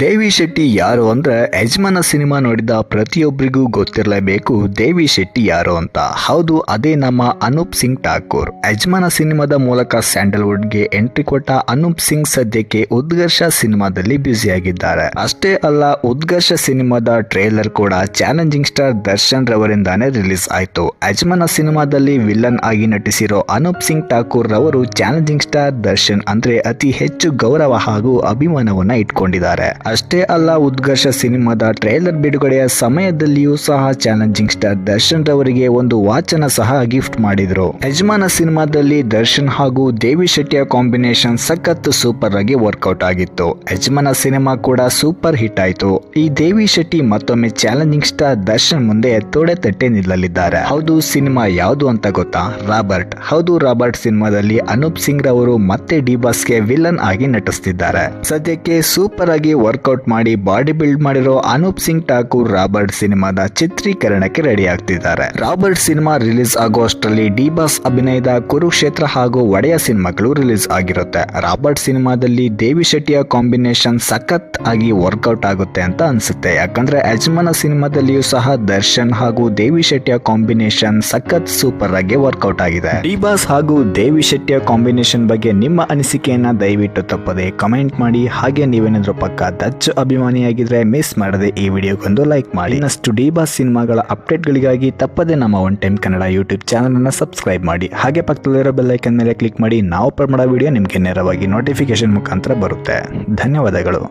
ದೇವಿ ಶೆಟ್ಟಿ ಯಾರು ಅಂದ್ರೆ ಯಜಮಾನ ಸಿನಿಮಾ ನೋಡಿದ ಪ್ರತಿಯೊಬ್ಬರಿಗೂ ಗೊತ್ತಿರಲೇಬೇಕು ದೇವಿ ಶೆಟ್ಟಿ ಯಾರು ಅಂತ. ಹೌದು, ಅದೇ ನಮ್ಮ ಅನೂಪ್ ಸಿಂಗ್ ಠಾಕೂರ್. ಯಜಮಾನ ಸಿನಿಮಾದ ಮೂಲಕ ಸ್ಯಾಂಡಲ್ವುಡ್ಗೆ ಎಂಟ್ರಿ ಕೊಟ್ಟ ಅನೂಪ್ ಸಿಂಗ್ ಸದ್ಯಕ್ಕೆ ಉದ್ಘರ್ಷ ಸಿನಿಮಾದಲ್ಲಿ ಬ್ಯುಸಿಯಾಗಿದ್ದಾರೆ. ಅಷ್ಟೇ ಅಲ್ಲ, ಉದ್ಘರ್ಷ ಸಿನಿಮಾದ ಟ್ರೇಲರ್ ಕೂಡ ಚಾಲೆಂಜಿಂಗ್ ಸ್ಟಾರ್ ದರ್ಶನ್ ರವರಿಂದಾನೇ ರಿಲೀಸ್ ಆಯ್ತು. ಯಜಮಾನ ಸಿನಿಮಾದಲ್ಲಿ ವಿಲನ್ ಆಗಿ ನಟಿಸಿರೋ ಅನೂಪ್ ಸಿಂಗ್ ಠಾಕೂರ್ ರವರು ಚಾಲೆಂಜಿಂಗ್ ಸ್ಟಾರ್ ದರ್ಶನ್ ಅಂದ್ರೆ ಅತಿ ಹೆಚ್ಚು ಗೌರವ ಹಾಗೂ ಅಭಿಮಾನವನ್ನ ಇಟ್ಕೊಂಡಿದ್ದಾರೆ. ಅಷ್ಟೇ ಅಲ್ಲ, ಉದ್ಘರ್ಷ ಸಿನಿಮಾದ ಟ್ರೈಲರ್ ಬಿಡುಗಡೆಯ ಸಮಯದಲ್ಲಿಯೂ ಸಹ ಚಾಲೆಂಜಿಂಗ್ ಸ್ಟಾರ್ ದರ್ಶನ್ ರವರಿಗೆ ಒಂದು ವಾಚನ ಸಹ ಗಿಫ್ಟ್ ಮಾಡಿದ್ರು. ಯಜಮಾನ ಸಿನಿಮಾದಲ್ಲಿ ದರ್ಶನ್ ಹಾಗೂ ದೇವಿ ಶೆಟ್ಟಿಯ ಕಾಂಬಿನೇಷನ್ ಸಖತ್ ಸೂಪರ್ ಆಗಿ ವರ್ಕೌಟ್ ಆಗಿತ್ತು. ಯಜಮಾನ ಸಿನಿಮಾ ಕೂಡ ಸೂಪರ್ ಹಿಟ್ ಆಯ್ತು. ಈ ದೇವಿ ಶೆಟ್ಟಿ ಮತ್ತೊಮ್ಮೆ ಚಾಲೆಂಜಿಂಗ್ ಸ್ಟಾರ್ ದರ್ಶನ್ ಮುಂದೆ ತೊಡೆ ತಟ್ಟೆ ನಿಲ್ಲಲಿದ್ದಾರೆ. ಹೌದು, ಸಿನಿಮಾ ಯಾವುದು ಅಂತ ಗೊತ್ತಾ? ರಾಬರ್ಟ್. ಹೌದು, ರಾಬರ್ಟ್ ಸಿನಿಮಾದಲ್ಲಿ ಅನೂಪ್ ಸಿಂಗ್ ರವರು ಮತ್ತೆ ಡಿ ಬಾಸ್ಗೆ ವಿಲನ್ ಆಗಿ ನಟಿಸ್ತಿದ್ದಾರೆ. ಸದ್ಯಕ್ಕೆ ಸೂಪರ್ ಆಗಿ ವರ್ಕೌಟ್ ಮಾಡಿ ಬಾಡಿ ಬಿಲ್ಡ್ ಮಾಡಿರೋ ಅನೂಪ್ ಸಿಂಗ್ ಠಾಕೂರ್ ರಾಬರ್ಟ್ ಸಿನಿಮಾದ ಚಿತ್ರೀಕರಣಕ್ಕೆ ರೆಡಿ ಆಗ್ತಿದ್ದಾರೆ ರಾಬರ್ಟ್ ಸಿನಿಮಾ ರಿಲೀಸ್ ಆಗೋ ಅಷ್ಟರಲ್ಲಿ ಡಿ ಬಾಸ್ ಅಭಿನಯದ ಕುರುಕ್ಷೇತ್ರ ಹಾಗೂ ಒಡೆಯ ಸಿನಿಮಾಗಳು ರಿಲೀಸ್ ಆಗಿರುತ್ತೆ. ರಾಬರ್ಟ್ ಸಿನಿಮಾದಲ್ಲಿ ದೇವಿ ಶೆಟ್ಟಿಯ ಕಾಂಬಿನೇಷನ್ ಸಖತ್ ಆಗಿ ವರ್ಕೌಟ್ ಆಗುತ್ತೆ ಅಂತ ಅನ್ಸುತ್ತೆ. ಯಾಕಂದ್ರೆ ಯಜಮಾನ ಸಿನಿಮಾದಲ್ಲಿಯೂ ಸಹ ದರ್ಶನ್ ಹಾಗೂ ದೇವಿ ಶೆಟ್ಟಿಯ ಕಾಂಬಿನೇಷನ್ ಸಖತ್ ಸೂಪರ್ ಆಗಿ ವರ್ಕೌಟ್ ಆಗಿದೆ. ಡಿ ಬಾಸ್ ಹಾಗೂ ದೇವಿ ಶೆಟ್ಟಿಯ ಕಾಂಬಿನೇಷನ್ ಬಗ್ಗೆ ನಿಮ್ಮ ಅನಿಸಿಕೆಯನ್ನ ದಯವಿಟ್ಟು ತಪ್ಪದೆ ಕಮೆಂಟ್ ಮಾಡಿ. ಹಾಗೆ ನೀವೇನಾದ್ರೂ ಪಕ್ಕ ದಚ್ ಅಭಿಮಾನಿಯಾಗಿದ್ರೆ ಮಿಸ್ ಮಾಡದೆ ಈ ವಿಡಿಯೋಗೊಂದು ಲೈಕ್ ಮಾಡಿ. ಇನ್ನಷ್ಟು ಡಿ ಬಾಸ್ ಸಿನಿಮಾಗಳ ಅಪ್ಡೇಟ್ಗಳಿಗಾಗಿ ತಪ್ಪದೆ ನಮ್ಮ one time Kannada YouTube channel ಅನ್ನ ಸಬ್ಸ್ಕ್ರೈಬ್ ಮಾಡಿ. ಹಾಗೆ ಪಕ್ಕದಲ್ಲಿರೋ ಬೆಲ್ಲೈಕನ್ ಮೇಲೆ ಕ್ಲಿಕ್ ಮಾಡಿ, ನಾವು ಅಪ್ಲೋಡ್ ಮಾಡೋ ವಿಡಿಯೋ ನಿಮಗೆ ನೇರವಾಗಿ ನೋಟಿಫಿಕೇಶನ್ ಮುಖಾಂತರ ಬರುತ್ತೆ. ಧನ್ಯವಾದಗಳು.